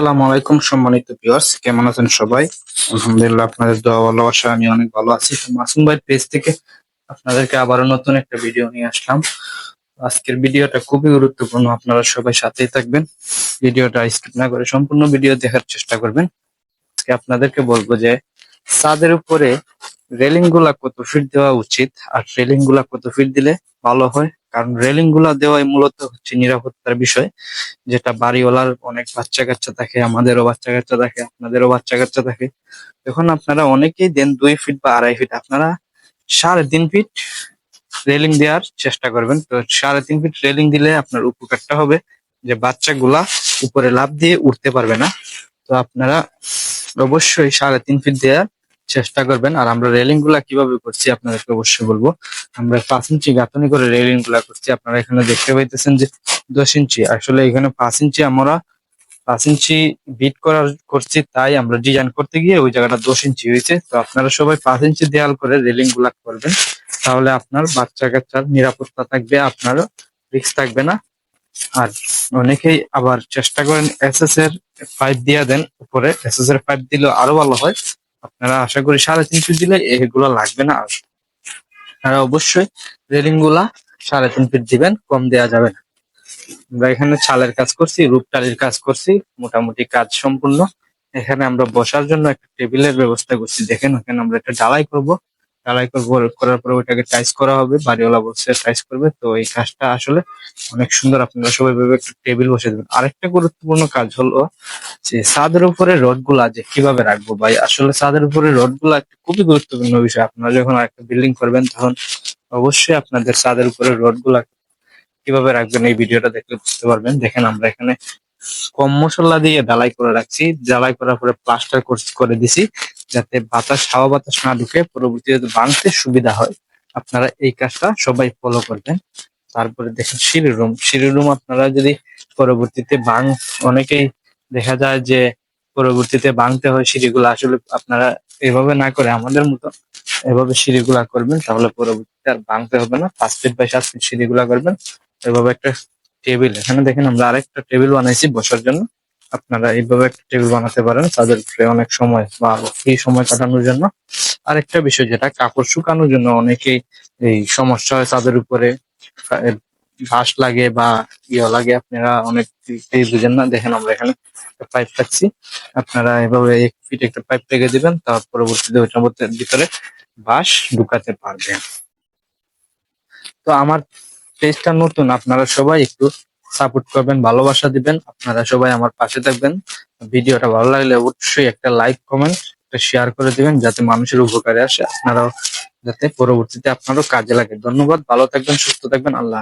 আসসালামু আলাইকুম সম্মানিত ভিউয়ার্স, কেমন আছেন সবাই? আলহামদুলিল্লাহ আপনাদের দোয়া ভালোবাসা আমি অনেক ভালো আছি। তো মাসুম ভাইয়ের পেজ থেকে আপনাদেরকে আবারও নতুন একটা ভিডিও নিয়ে আসলাম। আজকের ভিডিওটা খুবই গুরুত্বপূর্ণ, আপনারা সবাই সাথেই থাকবেন। ভিডিওটা স্কিপ না করে সম্পূর্ণ ভিডিও দেখার চেষ্টা করবেন। আজকে আপনাদেরকে বলব যে, ছাদের উপরে রেলিংগুলা কত ফিট দেওয়া উচিত, আর রেলিংগুলা কত ফিট দিলে ভালো হয়? কারণ রেলিংগুলা দেওয়াই মূলত হচ্ছে নিরাপত্তার বিষয়, যেটা বাড়িওয়ালার অনেক বাচ্চা কাচ্চা থাকে, আমাদেরও বাচ্চা কাচ্চা থাকে, আপনাদেরও বাচ্চা কাচ্চা থাকে। এখন আপনারা অনেকেই দেন দুই ফিট বা আড়াই ফিট, আপনারা সাড়ে তিন ফিট রেলিং দেওয়ার চেষ্টা করবেন। তো সাড়ে তিন ফিট রেলিং দিলে আপনার উপকারটা হবে, যে বাচ্চাগুলা উপরে লাফ দিয়ে উঠতে পারবে না। তো আপনারা অবশ্যই সাড়ে তিন ফিট দেওয়ার চেষ্টা করবেন। আর আমরা রেলিংগুলা কীভাবে করছি আপনাদেরকে অবশ্যই বলব। আমরা পাঁচ ইঞ্চি গাঁথনি করে রেলিংগুলা করছি। আপনারা এখানে দেখতে পাইতেছেন যে দশ ইঞ্চি। আসলে এখানে পাঁচ ইঞ্চি আমরা পাঁচ ইঞ্চি বিট করার করছি, তাই আমরা ডিজাইন করতে গিয়ে ওই জায়গাটা দশ ইঞ্চি হয়েছে। তো আপনারা সবাই পাঁচ ইঞ্চি দেয়াল করে রেলিংগুলা করবেন। তাহলে আপনার বাচ্চা কাচ্চার নিরাপত্তা থাকবে আপনারও রিক্স থাকবে না। আর অনেকেই আবার চেষ্টা করেন এসএস এর পাইপ দিয়ে দেন, উপরে এসএস এর পাইপ দিলে আরও ভালো হয়। আপনারা আশা করি সাড়ে তিনশো দিলে এগুলো লাগবে না। আর অবশ্যই রেলিংগুলা সাড়ে তিন ফিট দিবেন, কম দেওয়া যাবে না। আমরা এখানে ছালের কাজ করছি রূপটালির কাজ করছি, মোটামুটি কাজ সম্পূর্ণ। এখানে আমরা বসার জন্য একটা টেবিলের ব্যবস্থা করছি। দেখেন, ওখানে আমরা একটা ডালাই করব। ডালাই করব করার পরে ওইটাকে টাইস করা হবে, বাড়িওয়ালা বলছে টাইস করবে, তো এই কাজটা আসলে অনেক সুন্দর। আপনারা সবাই ভেবে একটা টেবিল বসে দেবেন। আরেকটা গুরুত্বপূর্ণ কাজ হলো যে ছাদের উপরে রডগুলা যে কীভাবে রাখব ভাই? আসলে ছাদের উপরে রডগুলা একটা খুবই গুরুত্বপূর্ণ বিষয়। আপনারা যখন একটা বিল্ডিং করবেন, তখন অবশ্যই আপনাদের ছাদের উপরে রডগুলা কীভাবে রাখবেন এই ভিডিওটা দেখলে বুঝতে পারবেন। দেখেন আমরা এখানে কম মশলা দিয়ে ঢালাই করে রাখছি। ঢালাই করার পরে প্লাস্টার করে দিছি, যাতে বাতাস, হাওয়া বাতাস না ঢুকে পরবর্তীতে ভাঙতে সুবিধা হয়, আপনারা এই কাজটা সবাই ফলো করবেন। তারপরে দেখেন সিঁড়ি রুম সিঁড়ি রুম আপনারা যদি পরবর্তীতে ভাঙ, অনেকেই দেখা যায় যে পরবর্তীতে ভাঙতে হয় সিঁড়িগুলো, আসলে আপনারা এভাবে না করে আমাদের মতো এভাবে সিঁড়িগুলা করবেন, তাহলে পরবর্তীতে আর ভাঙতে হবে না। পাঁচ ফিট বাই সাত ফিট সিঁড়িগুলা করবেন। এভাবে একটা টেবিল। এখানে দেখেন আমরা আরেকটা টেবিল বানাইছি বসার জন্য। আপনারা এইভাবে একটা টেবিল বানাতে পারেন, তাদের অনেক সময় বা ফ্রি সময় কাটানোর জন্য। আরেকটা বিষয় যেটা, কাপড় শুকানোর জন্য অনেকেই এই সমস্যা হয় তাদের উপরে। ঘাস লাগে বা ইয়ে লাগে, আপনারা অনেক বুঝেন না। দেখেন আমরা এখানে পাইপ রাখছি। আপনারা এভাবে এক ফিট একটা পাইপ রেখে দিবেন, তার পরবর্তীতে ওইটার ভিতরে বাঁশ ঢুকাতে পারবেন। তো আমার পেজটা নতুন, আপনারা সবাই একটু সাপোর্ট করবেন, ভালোবাসা দিবেন। আপনারা সবাই আমার পাশে থাকবেন। ভিডিওটা ভালো লাগলে অবশ্যই একটা লাইক কমেন্ট একটা শেয়ার করে দিবেন যাতে মানুষের উপকারে আসে। আপনারাও যাতে পরবর্তীতে আপনারও কাজে লাগে। ধন্যবাদ, ভালো থাকবেন, সুস্থ থাকবেন। আল্লাহ